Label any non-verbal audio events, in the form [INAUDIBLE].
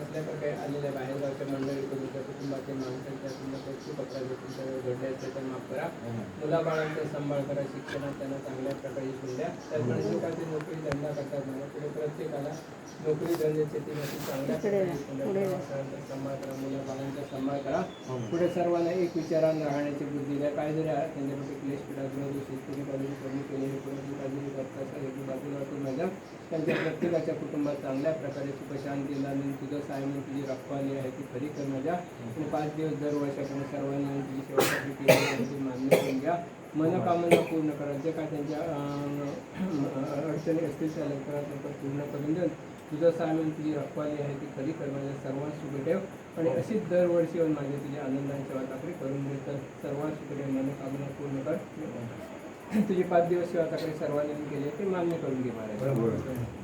कसल्या प्रकारे आलेल्या बाहेरगावच्या मंडळी तुमच्या कुटुंबातील माणसांच्या चूक अपराध तुमच्याकडे घडले असेल तर माफ करा. मुलाबाळांचा सांभाळ करा शिक्षणात त्यांना चांगल्या प्रकारे शिकून द्या. त्याचप्रमाणे जे नोकरी धंदा करतात मला पुढे प्रत्येकाला नोकरी धंदे शेतीमध्ये चांगल्या प्रकारे सांभाळ करा मुलाबाळांचा सांभाळ करा. पुढे सर्वांना एक विचारानं राहण्याची बुद्धी द्या. काय जरी आहे त्यांच्यापैकी क्लेश पिढा शेतकरी बाजूने कमी केले त्यांच्या प्रत्येकाच्या कुटुंबात चांगल्या प्रकारे सुखशांतीला आणि तुझं सायमन तुझी रखवाली आहे ती खरी कर माझ्या. आणि पाच दिवस दर वर्षाकडे सर्वांनी आणि तुझी सेवासाठी केली मान्य करून घ्या. मनोकामना पूर्ण करा. जे काय त्यांच्या अडचणी असतील त्या लवकरात लवकर पूर्ण करून देऊन तुझं सायमन तुझी रखवाली आहे ती खरी कर माझ्या सर्वांत सुखी ठेव. आणि अशीच दरवर्षी येऊन माझी तुझ्या आनंदाने सेवा करून देतात तर सर्वांत सुखी ठेव. मनोकामना पूर्ण कर. [LAUGHS] तुझे पाच दिवस सेवा सर्वांनी केली ते मान्य करून घे बरोबर.